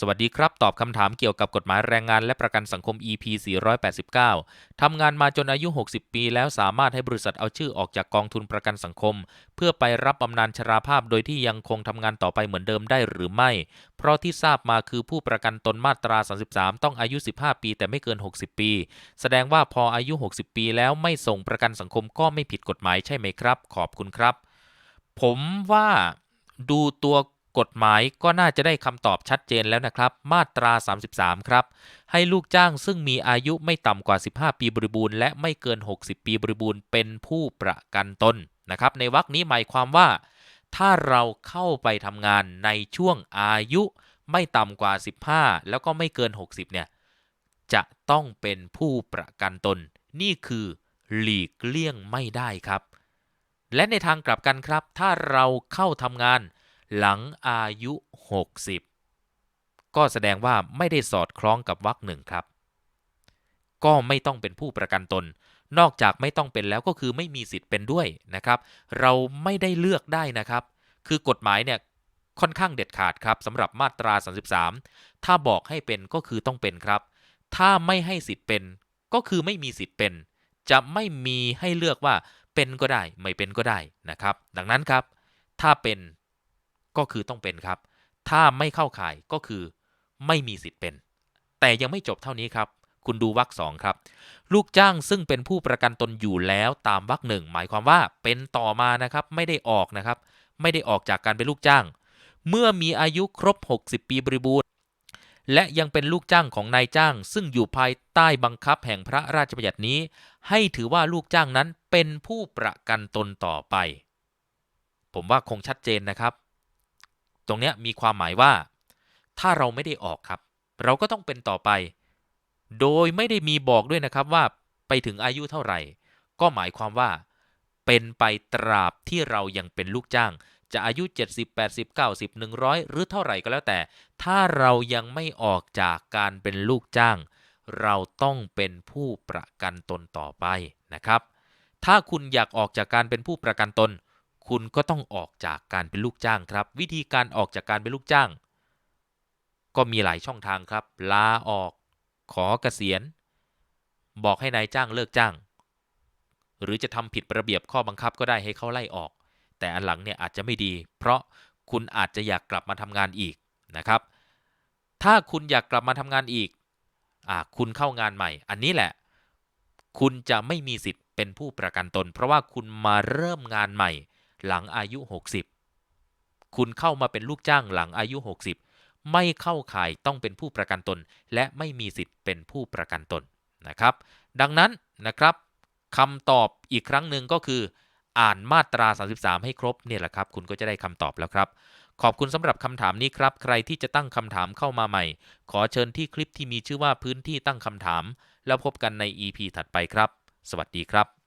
สวัสดีครับ ตอบคำถามเกี่ยวกับกฎหมายแรงงานและประกันสังคม EP 489 ทำงานมาจนอายุ 60 ปีแล้วสามารถให้บริษัทเอาชื่อออกจากกองทุนประกันสังคม เพื่อไปรับบำนาญชราภาพโดยที่ยังคงทำงานต่อไปเหมือนเดิมได้หรือไม่ เพราะที่ทราบมาคือผู้ประกันตนมาตรา 33 ต้องอายุ 15 ปีแต่ไม่เกิน 60 ปี แสดงว่าพออายุ 60 ปีแล้วไม่ส่งประกันสังคมก็ไม่ผิดกฎหมายใช่ไหมครับ ขอบคุณครับ ผมว่าดูตัว กฎหมายก็น่าจะได้คำตอบชัดเจนแล้วนะครับ มาตรา 33 ครับ ให้ลูกจ้างซึ่งมีอายุไม่ต่ำกว่า 15 ปีบริบูรณ์และไม่เกิน 60 ปีบริบูรณ์เป็นผู้ประกันตนนะครับ ในวรรคนี้หมายความว่า ถ้าเราเข้าไปทำงานในช่วงอายุไม่ต่ำกว่า 15 แล้วก็ไม่เกิน 60 เนี่ย จะต้องเป็นผู้ประกันตน นี่คือหลีกเลี่ยงไม่ได้ครับ และในทางกลับกันครับ ถ้าเราเข้าทำงาน หลังอายุ 60 ก็แสดงว่าไม่ได้สอดคล้องกับวรรคหนึ่งครับ ก็ไม่ต้องเป็นผู้ประกันตน นอกจากไม่ต้องเป็นแล้วก็คือไม่มีสิทธิ์เป็นด้วยนะครับ เราไม่ได้เลือกได้นะครับ คือกฎหมายเนี่ยค่อนข้างเด็ดขาดครับสำหรับมาตรา 33 ถ้าบอกให้เป็นก็คือต้องเป็นครับ ถ้าไม่ให้สิทธิ์เป็น ก็คือไม่มีสิทธิ์เป็น จะไม่มีให้เลือกว่าเป็นก็ได้ ไม่เป็นก็ได้นะครับ ดังนั้นครับ ถ้าเป็น ก็คือต้องเป็นครับ ถ้าไม่เข้าข่ายก็คือไม่มีสิทธิ์เป็น แต่ยังไม่จบเท่านี้ครับ คุณดูวรรคสองครับ ลูกจ้างซึ่งเป็นผู้ประกันตนอยู่แล้วตามวรรคหนึ่งหมายความว่าเป็นต่อมานะครับไม่ได้ออกนะครับ ไม่ได้ออกจากการเป็นลูกจ้าง เมื่อมีอายุครบ 60 ปีบริบูรณ์และยังเป็นลูกจ้างของนายจ้าง ซึ่งอยู่ภายใต้บังคับแห่งพระราชบัญญัตินี้ ให้ถือว่าลูกจ้างนั้นเป็นผู้ประกันตนต่อไป ผมว่าคงชัดเจนนะครับ ตรงเนี้ยมีความหมายว่า ถ้าเราไม่ได้ออกครับ เราก็ต้องเป็นต่อไป โดยไม่ได้มีบอกด้วยนะครับว่าไปถึงอายุเท่าไหร่ ก็หมายความว่า เป็นไปตราบที่เรายังเป็นลูกจ้าง จะอายุ 70 80 90 100 หรือเท่าไหร่ก็แล้วแต่ ถ้าเรายังไม่ออกจากการเป็นลูกจ้าง เราต้องเป็นผู้ประกันตนต่อไปนะครับ ถ้าคุณอยากออกจากการเป็นผู้ประกันตน คุณก็ต้องออกจากการเป็นลูกจ้างครับ วิธีการออกจากการเป็นลูกจ้าง ก็มีหลายช่องทางครับ ลาออก ขอเกษียณ บอกให้นายจ้างเลิกจ้าง หรือจะทำผิดระเบียบข้อบังคับก็ได้ให้เขาไล่ออก แต่อันหลังเนี่ยอาจจะไม่ดี เพราะคุณอาจจะอยากกลับมาทำงานอีกนะครับ ถ้าคุณอยากกลับมาทำงานอีกอ่าคุณเข้างานใหม่ อันนี้แหละ คุณจะไม่มีสิทธิ์เป็นผู้ประกันตน เพราะว่าคุณมาเริ่มงานใหม่ หลังอายุ 60 คุณเข้ามาเป็นลูกจ้างหลังอายุ 60 ไม่เข้าข่ายต้องเป็นผู้ประกันตน และไม่มีสิทธิ์เป็นผู้ประกันตนนะครับ ดังนั้นนะครับคำตอบอีกครั้งหนึ่งก็คือ อ่านมาตรา 33 ให้ครบเนี่ยแหละครับ คุณก็จะได้คำตอบแล้วครับขอบคุณสำหรับคำถามนี้ครับ ใครที่จะตั้งคำถามเข้ามาใหม่ ขอเชิญที่คลิปที่มีชื่อว่าพื้นที่ตั้งคำถาม แล้วพบกันใน EP ถัดไปครับ สวัสดีครับ